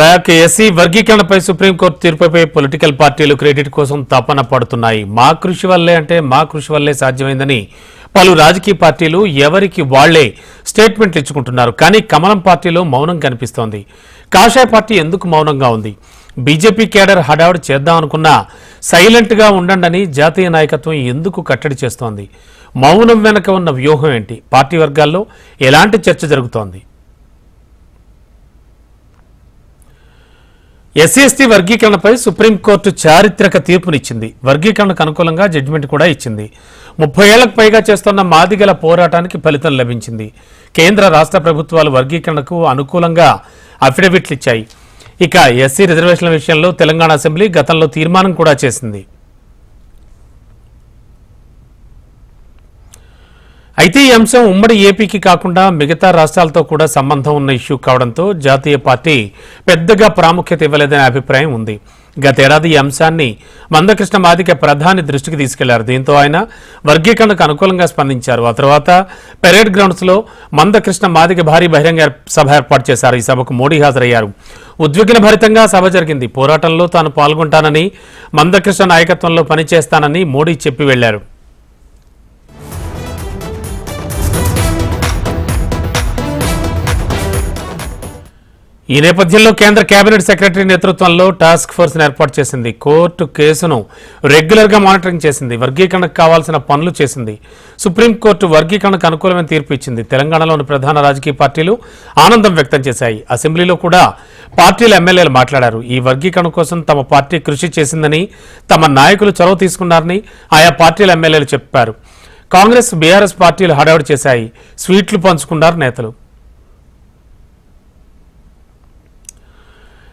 Back SC వర్గీకరణపై supreme court తీర్పుపై political పార్టీలు క్రెడిట్ కోసం తపన పడుతున్నాయి. మా కృషి వల్లే అంటే మా కృషి వల్లే సాధ్యమైందని పలు రాజకీయ పార్టీలు ఎవరికి వాళ్ళే స్టేట్మెంట్లు ఇచ్చుకుంటున్నారు. కానీ కమలం పార్టీలో మౌనం కనిపిస్తోంది. కాషాయ పార్టీ ఎందుకు మౌనంగా ఉంది? బీజేపీ కేడర్ హడావుడి చేద్దామనుకున్నా సైలెంట్గా ఉండండని జాతీయ నాయకత్వం ఎందుకు కట్టడి చేస్తోంది? మౌనం వెనక ఉన్న వ్యూహం ఏంటి? పార్టీ వర్గాల్లో ఎలాంటి చర్చ జరుగుతోంది? ఎస్సీ ఎస్టీ వర్గీకరణపై సుప్రీంకోర్టు చారిత్రక తీర్పునిచ్చింది. వర్గీకరణకు అనుకూలంగా జడ్జిమెంట్ కూడా ఇచ్చింది. ముప్పై ఏళ్ళకు పైగా చేస్తున్న మాదిగల పోరాటానికి ఫలితం లభించింది. కేంద్ర రాష్ట్ర ప్రభుత్వాలు వర్గీకరణకు అనుకూలంగా అఫిడవిట్లు ఇచ్చాయి. ఇక ఎస్సీ రిజర్వేషన్ల విషయంలో తెలంగాణ అసెంబ్లీ గతంలో తీర్మానం కూడా చేసింది. అయితే ఈ అంశం ఉమ్మడి ఏపీకి కాకుండా మిగతా రాష్ట్రాలతో కూడా సంబంధం ఉన్న ఇష్యూ కావడంతో జాతీయ పార్టీ పెద్దగా ప్రాముఖ్యత ఇవ్వలేదనే అభిప్రాయం ఉంది. గతేడాది ఈ అంశాన్ని మందకృష్ణ మాదిక ప్రధాని దృష్టికి తీసుకెళ్ళారు. దీంతో ఆయన వర్గీకరణకు అనుకూలంగా స్పందించారు. ఆ తర్వాత పెరేడ్ గ్రౌండ్స్లో మందకృష్ణ మాదిక భారీ బహిరంగ సభ ఏర్పాటు చేశారు. ఈ సభకు మోడీ హాజరయ్యారు. ఉద్విగ్న భరితంగా సభ జరిగింది. పోరాటంలో తాను పాల్గొంటానని మందకృష్ణ నాయకత్వంలో పనిచేస్తానని మోడీ చెప్పి వెళ్ళారు. ఈ నేపథ్యంలో కేంద్ర కేబినెట్ సెక్రటరీ నేతృత్వంలో టాస్క్ ఫోర్స్ ఏర్పాటు చేసింది. కోర్టు కేసును రెగ్యులర్గా మానిటరింగ్ చేసింది. వర్గీకరణకు కావాల్సిన పనులు చేసింది. సుప్రీంకోర్టు వర్గీకరణకు అనుకూలమైన తీర్పు ఇచ్చింది. తెలంగాణలోని ప్రధాన రాజకీయ పార్టీలు ఆనందం వ్యక్తం చేశాయి. అసెంబ్లీలో కూడా పార్టీల ఎమ్మెల్యేలు మాట్లాడారు. ఈ వర్గీకరణ కోసం తమ పార్టీ కృషి చేసిందని తమ నాయకులు చొరవ తీసుకున్నారని ఆయా పార్టీల ఎమ్మెల్యేలు చెప్పారు. కాంగ్రెస్ బీఆర్ఎస్ పార్టీలు హడావుడి చేశాయి. స్వీట్లు పంచుకున్నారు నేతలు.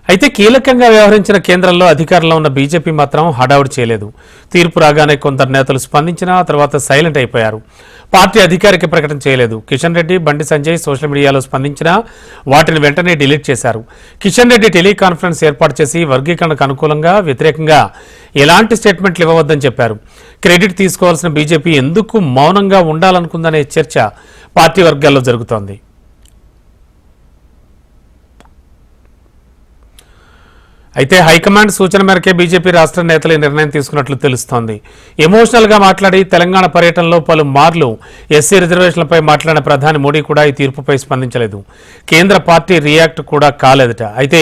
అయితే కీలకంగా వ్యవహరించిన కేంద్రంలో అధికారంలో ఉన్న బీజేపీ మాత్రం హడావుడి చేయలేదు. తీర్పు రాగానే కొందరు నేతలు స్పందించినా తర్వాత సైలెంట్ అయిపోయారు. పార్టీ అధికారిక ప్రకటన చేయలేదు. కిషన్ రెడ్డి బండి సంజయ్ సోషల్ మీడియాలో స్పందించినా వాటిని వెంటనే డిలీట్ చేశారు. కిషన్ రెడ్డి టెలికాన్ఫరెన్స్ ఏర్పాటు చేసి వర్గీకరణకు అనుకూలంగా వ్యతిరేకంగా ఎలాంటి స్టేట్మెంట్లు ఇవ్వవద్దని చెప్పారు. క్రెడిట్ తీసుకోవాల్సిన బీజేపీ ఎందుకు మౌనంగా ఉండాలనుకుందనే చర్చ పార్టీ వర్గాల్లో జరుగుతోంది. అయితే హైకమాండ్ సూచన మేరకే బీజేపీ రాష్ట్ర నేతలు నిర్ణయం తీసుకున్నట్లు తెలుస్తోంది. ఎమోషనల్గా మాట్లాడి తెలంగాణ పర్యటనలో పలు మార్లు ఎస్సీ రిజర్వేషన్లపై మాట్లాడిన ప్రధాని మోడీ కూడా ఈ తీర్పుపై స్పందించలేదు. కేంద్ర పార్టీ రియాక్ట్ కూడా కాలేదట. అయితే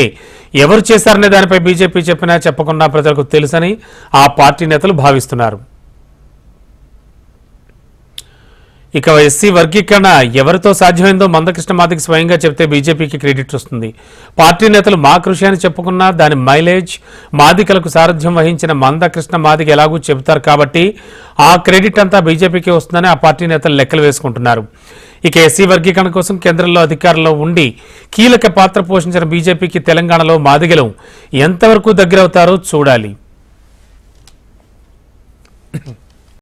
ఎవరు చేశారనే దానిపై బీజేపీ చెప్పినా చెప్పకుండా ప్రజలకు తెలుసని ఆ పార్టీ నేతలు భావిస్తున్నారు. ఇక ఎస్సీ వర్గీకరణ ఎవరితో సాధ్యమైందో మందకృష్ణ మాదికి స్వయంగా చెప్తే బీజేపీకి క్రెడిట్ వస్తుంది. పార్టీ నేతలు మా కృషి అని చెప్పుకున్నా దాని మైలేజ్ మాదికలకు సారథ్యం వహించిన మందకృష్ణ మాదిగ ఎలాగూ చెబుతారు కాబట్టి ఆ క్రెడిట్ అంతా బీజేపీకి వస్తుందని ఆ పార్టీ నేతలు లెక్కలు వేసుకుంటున్నారు. ఇక ఎస్సీ వర్గీకరణ కోసం కేంద్రంలో అధికారంలో ఉండి కీలక పాత్ర పోషించిన బీజేపీకి తెలంగాణలో మాదిగలు ఎంతవరకు దగ్గరవుతారో చూడాలి.